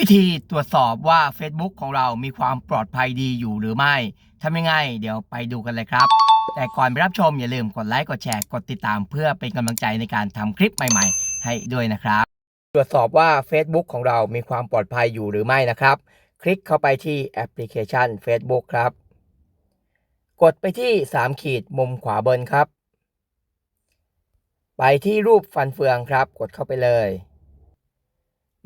วิธีตรวจสอบว่า Facebook ของเรามีความปลอดภัยดีอยู่หรือไม่ทำยังไงเดี๋ยวไปดูกันเลยครับ แต่ก่อนไปรับชมอย่าลืมกดไลค์กดแชร์กดติดตามเพื่อเป็นกำลังใจในการทำคลิปใหม่ ๆ ให้ด้วยนะครับ ตรวจสอบว่า Facebook ของเรามีความปลอดภัยอยู่หรือไม่นะครับ คลิกเข้าไปที่แอปพลิเคชัน Facebook ครับ กดไปที่ 3 ขีดมุมขวาบนครับ ไปที่รูปฟันเฟืองครับ กดเข้าไปเลย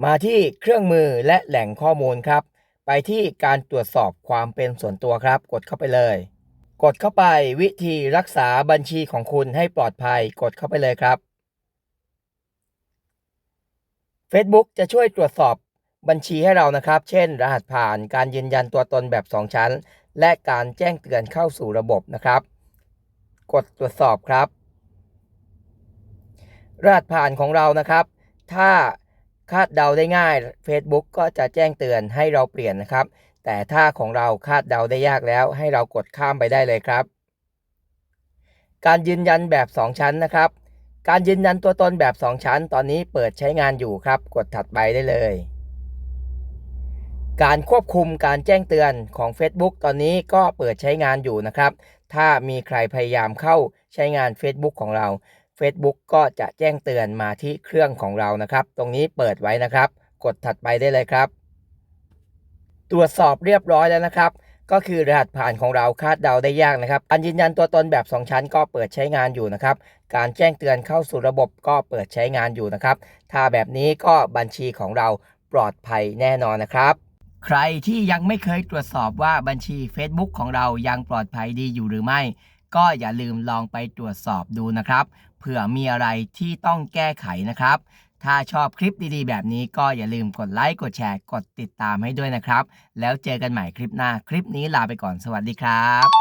มาที่เครื่องมือและแหล่งข้อมูลครับ ไปที่การตรวจสอบความเป็นส่วนตัวครับ กดเข้าไปเลย กดเข้าไปวิธีรักษาบัญชีของคุณให้ปลอดภัย กดเข้าไปเลยครับ Facebook จะช่วยตรวจสอบบัญชีให้เรานะครับ เช่น รหัสผ่าน การยืนยันตัวตนแบบ 2 ชั้น และการแจ้งเตือนเข้าสู่ระบบนะครับ กดตรวจสอบครับ รหัสผ่านของเรานะครับ ถ้า คาดเดาได้ง่าย Facebook ก็จะแจ้งเตือนให้เราเปลี่ยนนะครับ แต่ถ้าของเราคาดเดาได้ยากแล้วให้เรากดข้ามไปได้เลยครับ การยืนยันแบบ 2 ชั้นนะครับ การยืนยันตัวตนแบบ 2 ชั้น ตอนนี้เปิดใช้งานอยู่ครับ กดถัดไปได้เลย การควบคุมการแจ้งเตือนของ Facebook ตอนนี้ก็เปิดใช้งานอยู่นะครับ ถ้ามีใครพยายามเข้าใช้งาน Facebook ของเรา Facebook ก็จะแจ้งเตือนมาที่เครื่องของเรานะครับ ตรงนี้เปิดไว้นะครับ กดถัดไปได้เลยครับ ตรวจสอบเรียบร้อยแล้วนะครับ ก็คือรหัสผ่านของเราคาดเดาได้ยากนะครับการยืนยันตัวตนแบบ 2 ชั้นก็เปิดใช้งานอยู่นะครับ การแจ้งเตือนเข้าสู่ระบบก็เปิดใช้งานอยู่นะครับ ถ้าแบบนี้ก็บัญชีของเราปลอดภัยแน่นอนนะครับใครที่ยังไม่เคยตรวจสอบว่าบัญชี Facebook ของเรายังปลอดภัยดีอยู่หรือไม่ ก็อย่าลืมลองไปตรวจสอบดูนะครับ เผื่อมีอะไรที่ต้องแก้ไขนะครับ ถ้าชอบคลิปดีๆ แบบนี้ก็อย่าลืมกดไลค์ กดแชร์ กดติดตามให้ด้วยนะครับ แล้วเจอกันใหม่คลิปหน้า คลิปนี้ลาไปก่อน สวัสดีครับ